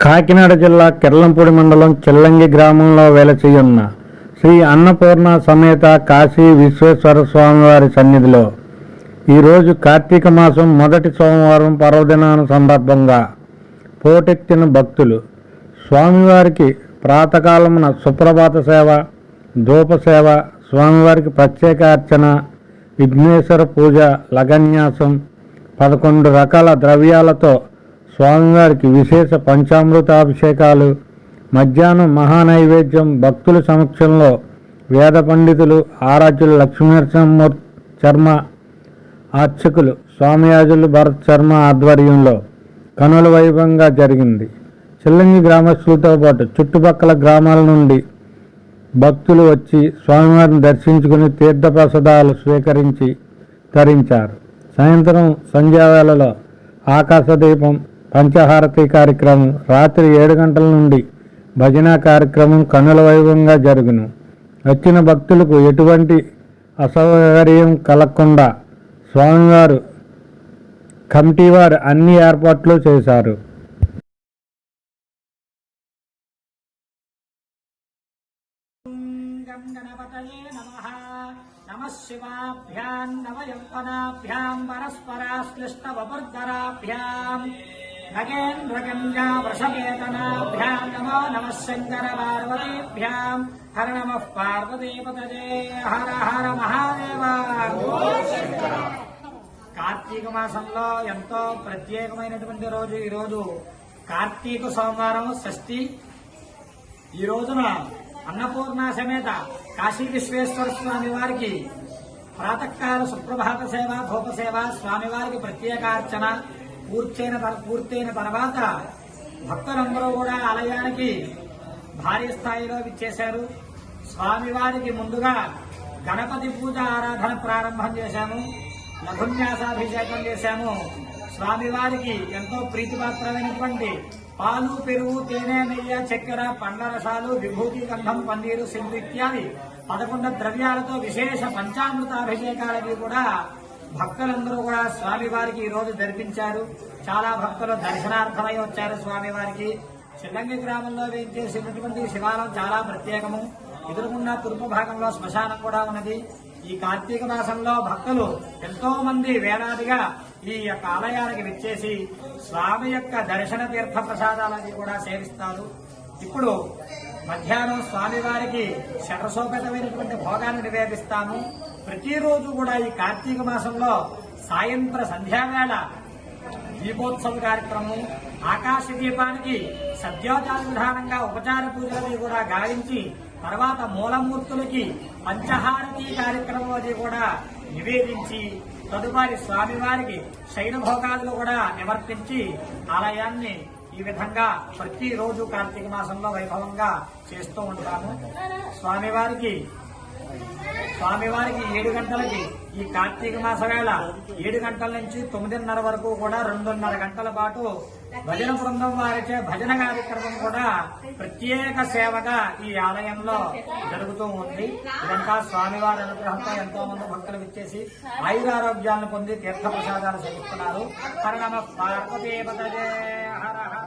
కాకినాడ జిల్లా కిర్లంపూడి మండలం చిల్లంగి గ్రామంలో వెలసియున్న శ్రీ అన్నపూర్ణ సమేత కాశీ విశ్వేశ్వర స్వామివారి సన్నిధిలో ఈరోజు కార్తీక మాసం మొదటి సోమవారం పర్వదినాను సందర్భంగా పోటెత్తిన భక్తులు స్వామివారికి ప్రాతకాలమున సుప్రభాత సేవ ధూప సేవ స్వామివారికి ప్రత్యేక అర్చన విఘ్నేశ్వర పూజ లగన్యాసం పదకొండు రకాల ద్రవ్యాలతో స్వామివారికి విశేష పంచామృతాభిషేకాలు మధ్యాహ్నం మహానైవేద్యం భక్తుల సమక్షంలో వేద పండితులు ఆరాధ్యులు లక్ష్మీనరసింహమూర్తి శర్మ అర్చకులు స్వామియాజులు భరత్ శర్మ ఆధ్వర్యంలో కనుల వైభవంగా జరిగింది. చిల్లంగి గ్రామస్తులతో పాటు చుట్టుపక్కల గ్రామాల నుండి భక్తులు వచ్చి స్వామివారిని దర్శించుకుని తీర్థప్రసాదాలు స్వీకరించి తరించారు. సాయంత్రం సంధ్యావేళలో ఆకాశదీపం పంచహారతి కార్యక్రమం. రాత్రి ఏడు గంటల నుండి భజన కార్యక్రమం కనుల వైభవంగా జరుగును. వచ్చిన భక్తులకు ఎటువంటి అసౌకర్యం కలగకుండా స్వామివారు కమిటీ వారు అన్ని ఏర్పాట్లు చేశారు. శివాభ్యాం గణపతయే నమః. నగేంద్రగంగా వృషకేతనాభ్యాం నమో నమః శంకర పార్వతీభ్యాం హర నమః పార్వతీపతయే హర హర మహాదేవ కార్తీక మాసంలో ఎంతో ప్రత్యేకమైనటువంటి రోజు ఈరోజు. కార్తీక సోమవారం షష్ఠి. ఈ రోజున అన్నపూర్ణ సమేత కాశీ విశ్వేశ్వర స్వామి వారికి ప్రాతకాల సుప్రభాత సేవ భూప సేవ స్వామివారికి ప్రత్యేకార్చన పూర్తయిన పూర్తయిన తర్వాత భక్తులందరూ కూడా ఆలయానికి భారీ స్థాయిలో విచ్చేశారు. స్వామివారికి ముందుగా గణపతి పూజ ఆరాధన ప్రారంభం చేశాము. లఘున్యాసాభిషేకం చేశాము. స్వామివారికి ఎంతో ప్రీతిపాత్రమైనటువంటి పాలు పెరుగు తేనె నెయ్యి చక్కెర పండ్ల రసాలు విభూతి గంధం పన్నీరు సింధు ఇత్యాది పదకొండు ద్రవ్యాలతో విశేష పంచామృతాభిషేకాలకి కూడా భక్తులందరూ కూడా స్వామివారికి ఈరోజు జరిపించారు. చాలా భక్తులు దర్శనార్థమై వచ్చారు స్వామివారికి. చిల్లంగి గ్రామంలో వేయించేసినటువంటి శివాలయం చాలా ప్రత్యేకము. ఎదురుకున్న తూర్పు భాగంలో శ్మశానం కూడా ఉన్నది. ఈ కార్తీక మాసంలో భక్తులు ఎంతో మంది వేలాదిగా ఈ యొక్క ఆలయానికి విచ్చేసి స్వామి యొక్క దర్శన తీర్థ ప్రసాదాలని కూడా సేవిస్తారు. ఇప్పుడు మధ్యాహ్నం స్వామివారికి షట్రసోపేతమైనటువంటి భోగాన్ని నివేదిస్తాము. ప్రతిరోజు కూడా ఈ కార్తీక మాసంలో సాయంత్ర సంధ్యావేళ దీపోత్సవ కార్యక్రమం ఆకాశ దీపానికి సద్యోజాల విధానంగా ఉపచార పూజలది కూడా గావించి తర్వాత మూలమూర్తులకి పంచహారతి కార్యక్రమం అది కూడా నివేదించి తదుపరి స్వామివారికి శైన కూడా నివర్తించి ఆలయాన్ని ఈ విధంగా ప్రతిరోజు కార్తీక మాసంలో వైభవంగా చేస్తూ ఉంటాము. స్వామివారికి స్వామివారికి ఏడు గంటలకి ఈ కార్తీక మాస వేళ ఏడు గంటల నుంచి తొమ్మిదిన్నర వరకు కూడా రెండున్నర గంటల పాటు భజన బృందం వారిచే భజన కార్యక్రమం కూడా ప్రత్యేక సేవగా ఈ ఆలయంలో జరుగుతూ ఉంది. ఇదంతా స్వామివారి అనుగ్రహంతో ఎంతో మంది భక్తులు విచ్చేసి ఆయురారోగ్యాలను పొంది తీర్థ ప్రసాదాలు సేవిస్తున్నారు హర నమ. హర హర.